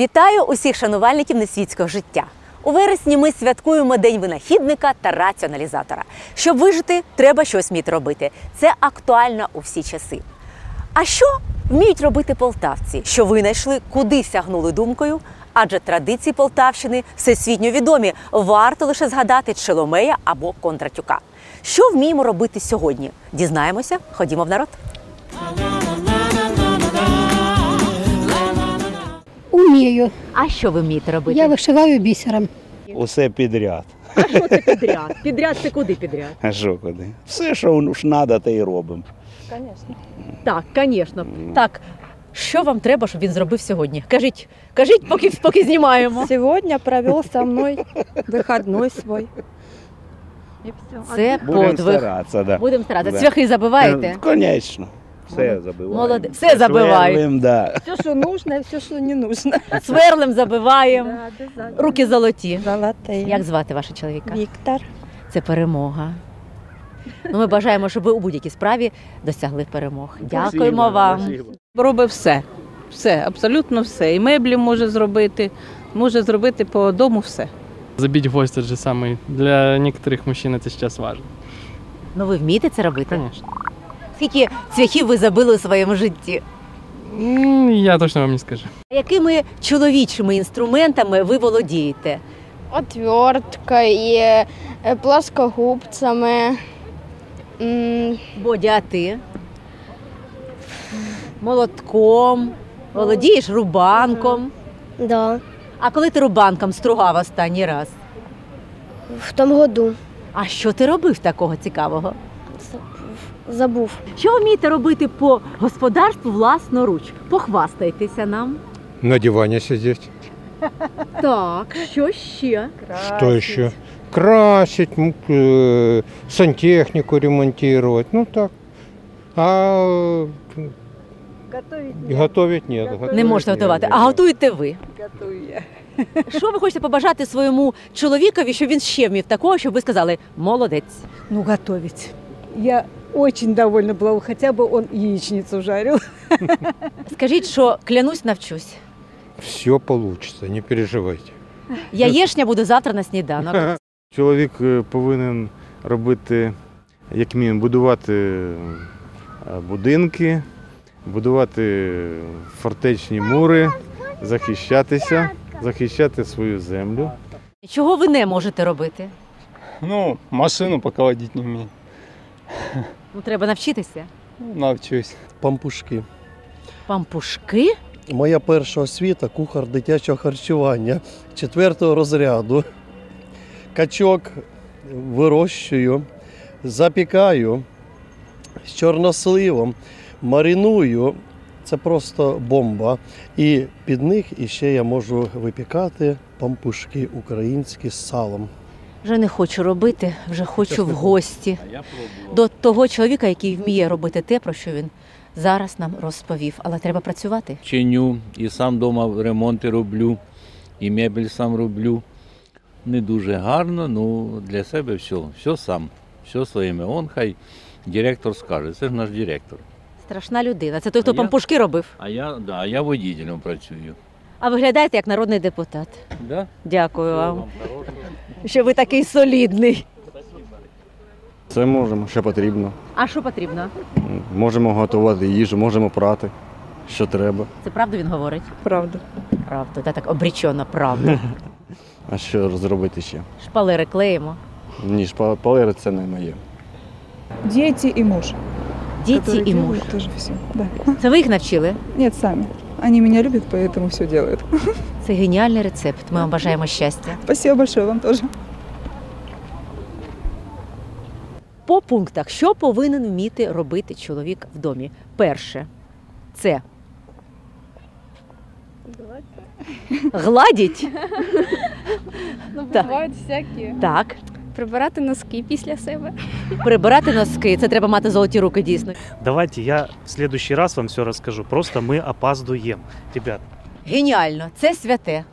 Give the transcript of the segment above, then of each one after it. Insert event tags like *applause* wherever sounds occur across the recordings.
Вітаю усіх шанувальників несвітського життя. У вересні ми святкуємо День винахідника та раціоналізатора. Щоб вижити, треба щось вміти робити. Це актуально у всі часи. А що вміють робити полтавці, що винайшли, куди сягнули думкою? Адже традиції Полтавщини всесвітньо відомі. Варто лише згадати Челомея або Кондратюка. Що вміємо робити сьогодні? Дізнаємося, ходімо в народ. Умію. А що ви вмієте робити? Я вишиваю бісером. Усе підряд. А що це підряд? Підряд це куди підряд? А що куди? Все, що ж треба, те і робимо. Так, звісно. Так. Що вам треба, щоб він зробив сьогодні? Кажіть, кажіть, поки, поки знімаємо. Сегодня провел со мной выходной свой. И все. Це Будемо подвиг. старатися, да. Будемо старатися. Да. Цвяхи забиваєте? Конечно. Все забиваємо. Молоде- все забивають. Сверлим, да. Все, что нужно, и все, что не нужно. Сверлем забиваємо. Да, обязательно. Руки золоті. Золотые. Як звати вашого чоловіка? Виктор. Це перемога. Ну, ми бажаємо, щоб ви у будь-якій справі досягли перемог. Дякуємо Спасибо, вам. спасибо. Робить все. Все, абсолютно все. І меблі може зробити, може зробити по дому все. Забить гвоздь тот же самый. Для некоторых мужчин это сейчас важно. Ну ви вмієте це робити? Конечно. Скільки цвяхів ви забили у своєму житті? М, Я точно вам не скажу. Якими чоловічими інструментами ви володієте? отверткою, е, плоскогубцями. м, Бодя, а ти? Молотком. Володієш рубанком. Да, А коли ти рубанком стругав останній раз? в тому году А що ти робив такого цікавого? Забув. Що вмієте робити по господарству власноруч? Похвастайтеся нам. На диване сидеть. *laughs* Так, що ще? Что еще? Красить, м, э, сантехнику ремонтировать. Ну так. А готовить, готовить. Не готовить можете нет, готувати. А готуєте ви? *laughs* Що ви хочете побажати своєму чоловікові, щоб він ще вмів такого, щоб ви сказали молодець? Ну, готовить. Я очень довольна была, хотя бы он яичницу жарил. Скажіть, що клянусь, навчусь. Все получится, не переживайте. Яєшня буду завтра на сніданок. *laughs* Чоловік е, повинен робити, як мінімум, будувати е, будинки, будувати фортечні мури, захищатися, захищати свою землю. Чого ви не можете робити? Ну, машину пока водить не умею. Ну, треба навчитися. Навчусь. Пампушки. Пампушки? Моя перша освіта кухар дитячого харчування четвертого розряду. Качок вирощую, запікаю з чорносливом, мариную. Це просто бомба. І під них іще я можу випікати пампушки українські з салом. Вже не хочу робити, вже хочу в гості. До того чоловіка, який вміє робити те, про що він зараз нам розповів. Але треба працювати. чиню, і сам вдома ремонти роблю, і мебель сам роблю. Не дуже гарно, ну для себе все, все сам, все своїми. Он хай директор скаже, це ж наш директор. Страшна людина. Це той, хто А я- пампушки робив. А я, да, я водителем працюю. А виглядаєте як народний депутат. Да? Дякую вам, що ви такий солідний. Це можемо, що потрібно. А що потрібно? Можемо готувати їжу, можемо прати, що треба. Це правду він говорить? Правда. Правду, та так обрічено, правду. *laughs* А що зробити ще? Шпалери клеїмо. Ні, шпалери це не моє. Дети и муж. Діти і муж. тоже все. Да. Це ви їх навчили? Нет, сами. Они меня любят, поэтому все делают. *laughs* Це геніальний рецепт. Ми вам бажаємо щастя. Спасибо большое вам тоже. По пунктах, що повинен вміти робити чоловік в домі? Перше, це гладіть. *laughs* Ну, Так. бувають всякі. Так. Прибирати носки після себе. Прибирати носки. Це треба мати золоті руки, дійсно. Давайте я в следующий раз вам все расскажу. Просто мы опаздуем. Ребят, Геніально, це святе.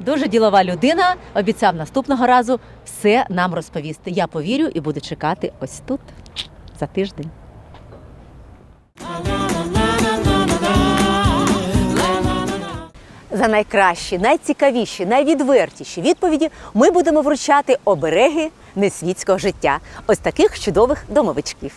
Дуже ділова людина. Обіцяв наступного разу все нам розповісти. Я повірю і буду чекати ось тут за тиждень. За найкращі, найцікавіші, найвідвертіші відповіді ми будемо вручати обереги несвітського життя. Ось таких чудових домовичків.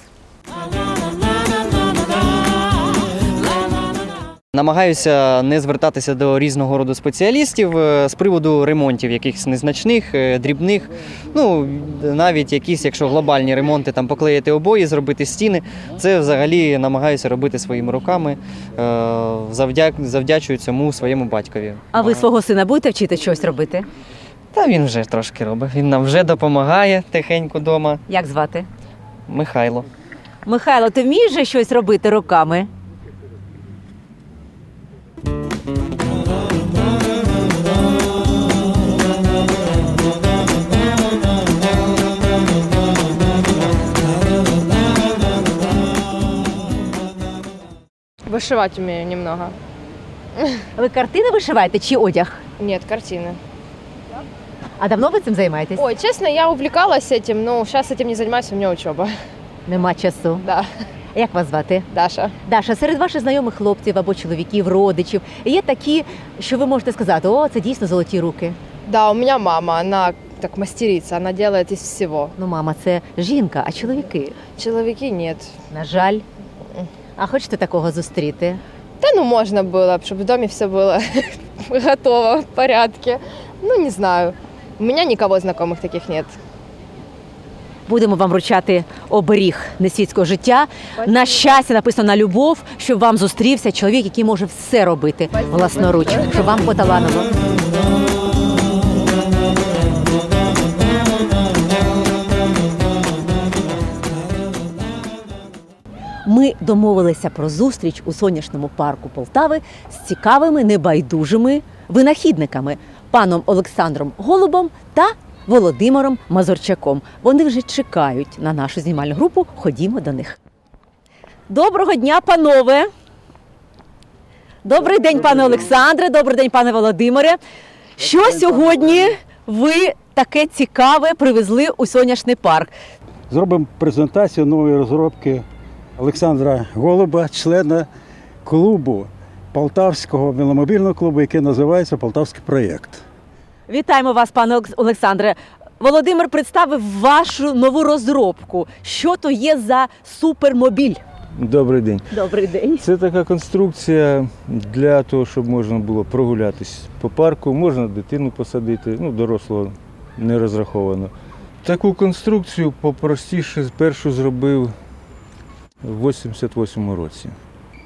Намагаюся не звертатися до різного роду спеціалістів е, з приводу ремонтів, якихось незначних, е, дрібних. Ну навіть якісь, якщо глобальні ремонти, там поклеїти обої, зробити стіни. Це взагалі намагаюся робити своїми руками. Е, Завдя... Завдячую цьому своєму батькові. А ви свого сина будете вчити щось робити? Та він вже трошки робить. Він нам вже допомагає тихенько вдома. Як звати? Михайло. Михайло, ти вмієш же щось робити руками? Вышивать умею немного. Ви картини вишиваєте чи одяг? Нет, картины. А давно ви цим займаєтесь? Ой, честно, я увлекалась этим, но сейчас этим не занимаюсь, у меня учеба. Нема часу. Да. Як вас звати? Даша. Даша, серед ваших знайомих хлопців або чоловіків, родичів є такі, що ви можете сказати, о, це дійсно золоті руки. Да, у меня мама, она так мастерица, она делает из всего. Ну, мама, це жінка, а чоловіки. Человеки нет. На жаль. А хочете такого зустріти? Да ну можно было, чтобы в доме все было *laughs* готово, в порядке. Ну, не знаю. У меня никого знакомых таких нет. Будемо вам вручати оберіг несвітського життя. На щастя, написано на любов, щоб вам зустрівся чоловік, який може все робити власноруч, щоб вам поталанило. Ми домовилися про зустріч у сонячному парку Полтави з цікавими небайдужими винахідниками паном Олександром Голубом та Володимиром Мазурчаком. Вони вже чекають на нашу знімальну групу. Ходімо до них. Доброго дня, панове! Добрий день, пане Олександре, добрий день, пане Володимире. Що сьогодні ви таке цікаве привезли у сонячний парк? Зробимо презентацію нової розробки Олександра Голуба, члена клубу Полтавського веломобільного клубу, який називається Полтавський проєкт. Вітаємо вас, пане Олександре. Володимир представив вашу нову розробку. Що то є за супермобіль? Добрий день. Добрий день. Це така конструкція для того, щоб можна було прогулятись по парку, можна дитину посадити, ну, дорослого не розраховано. Таку конструкцію попростіше першу зробив в 88-му році.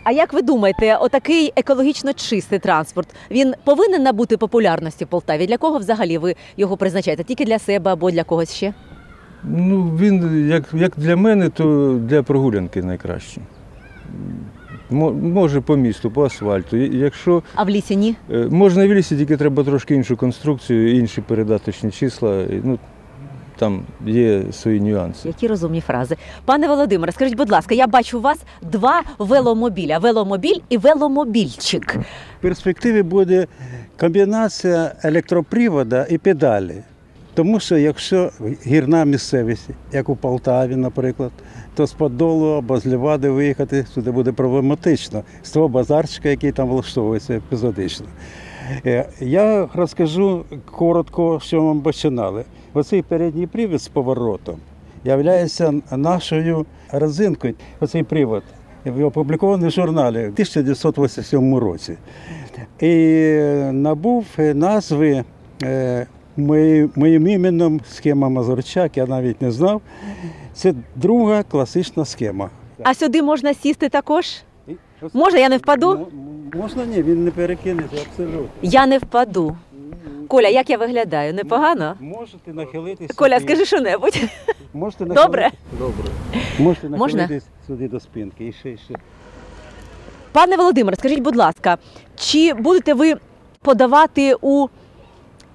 А як ви думаєте, отакий екологічно чистий транспорт він повинен набути популярності в Полтаві? Для кого взагалі ви його призначаєте? Тільки для себе або для когось ще? Ну, він як, як для мене, то для прогулянки найкраще. Може по місту, по асфальту. Якщо А в лісі ні? Е, Можна в лісі, тільки треба трошки іншу конструкцію, інші передаточні числа. Ну, там є свої нюанси. Які розумні фрази. Пане Володимире, скажіть, будь ласка, я бачу у вас два веломобіля: веломобіль і веломобільчик. В перспективі буде комбінація електропривода і педалі. Тому що якщо гірна місцевість, як у Полтаві, наприклад, то з Подолу або з Лівади виїхати сюди буде проблематично з того базарчика, який там влаштовується епізодично. Е, Я розкажу коротко, що ми починали. Оцей передній привід з поворотом являється нашою родзинкою. Оцей привод опублікований в журналі в 1987 році. І набув назви е, моїм іменем схема Мазурчак, я навіть не знав. Це друга класична схема. А сюди можна сісти також? Може, я не впаду? Можна ні, він не перекинеться абсолютно. Я не впаду. Коля, як я виглядаю? Непогано? Можете нахилитися. Коля, скажи що-небудь. Можете Добре? Добре. Можете Можна? нахилитись сюди до спинки. І ще, і ще. Пане Володимире, скажіть, будь ласка, чи будете ви подавати у,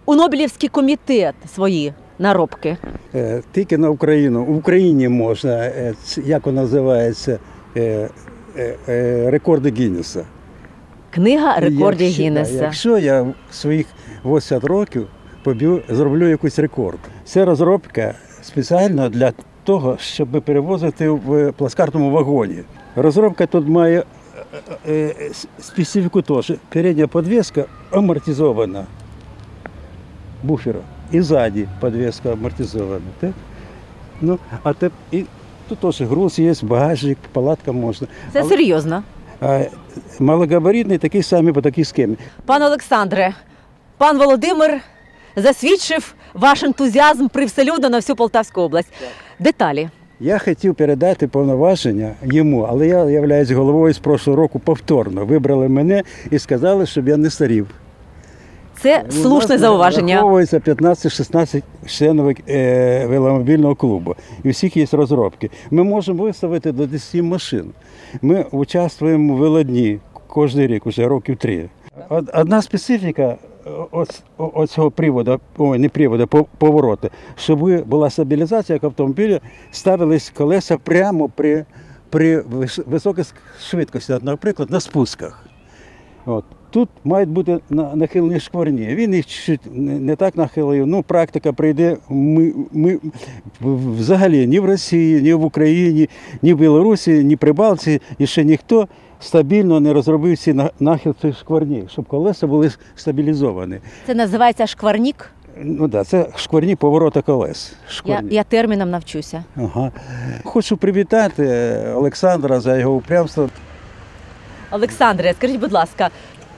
у Нобелівський комітет свої наробки? Е, Тільки на Україну. В Україні можна, е, ц- як воно називається, е, е, е, рекорди Гіннеса. Книга рекордів Якщо- да, Гіннеса. Якщо я в своїх 80 років поб'ю, зроблю якийсь рекорд. Це розробка спеціально для того, щоб перевозити в плацкартному вагоні. Розробка тут має э, с- специфику тоже. Передняя подвеска амортизована буфера. И сзади подвеска амортизована. Так? Ну, а те, і тут теж груз є, багажник, палатка можна. Це серйозно. малогабаритний такий самий по такій схемі. Пане Олександре, пан Володимир засвідчив ваш ентузіазм привселюдно на всю Полтавську область. Деталі. Я хотів передати повноваження йому, але я являюсь головою з прошлого року повторно. Вибрали мене і сказали, щоб я не старів. Це слушне зауваження. Враховується 15-16 членів е, веломобільного клубу. І у всіх є розробки. Ми можемо виставити до 10 машин. Ми участвуємо в велодні кожен рік, уже років три. Одна специфіка ось- о- цього приводу, ой, не приводу, по- повороту, щоб була стабілізація як автомобіля, ставились колеса прямо при, при вис- високій швидкості, наприклад, на спусках. От. Тут мають бути на- нахилені шкварні. Він їх чуть не так нахилив. Ну, практика прийде. Ми, ми взагалі ні в Росії, ні в Україні, ні в Білорусі, ні при Балтії, і ще ніхто стабільно не розробив ці нахил цих шкварні, щоб колеса були стабілізовані. Це називається шкварнік. Ну так, це шкварні поворота колес. Я, Шкварні. я терміном навчуся. Ага. Хочу привітати Олександра за його упрямство. Олександре, скажіть, будь ласка,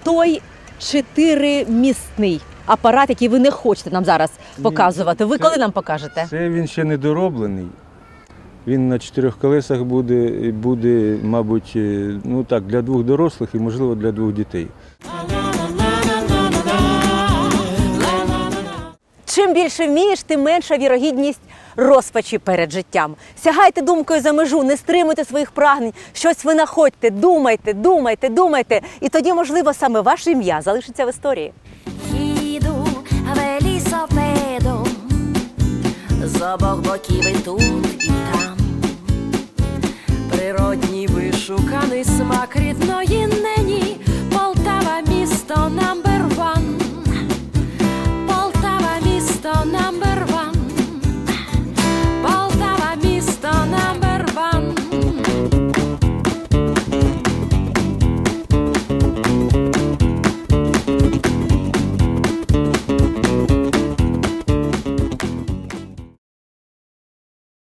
той чотиримісний апарат, який ви не хочете нам зараз показувати, ви коли нам покажете? Це він ще не дороблений. Він на чотирьох колесах буде, і буде, мабуть, е, ну так, для двох дорослих і, можливо, для двох дітей. Чим більше вмієш, тим менша вірогідність розпачі перед життям. Сягайте думкою за межу, не стримуйте своїх прагнень, щось винаходьте, думайте, думайте, думайте. І тоді, можливо, саме ваше ім'я залишиться в історії. Їду велісапедом з обох боків і тут. Природній вишуканий смак рідної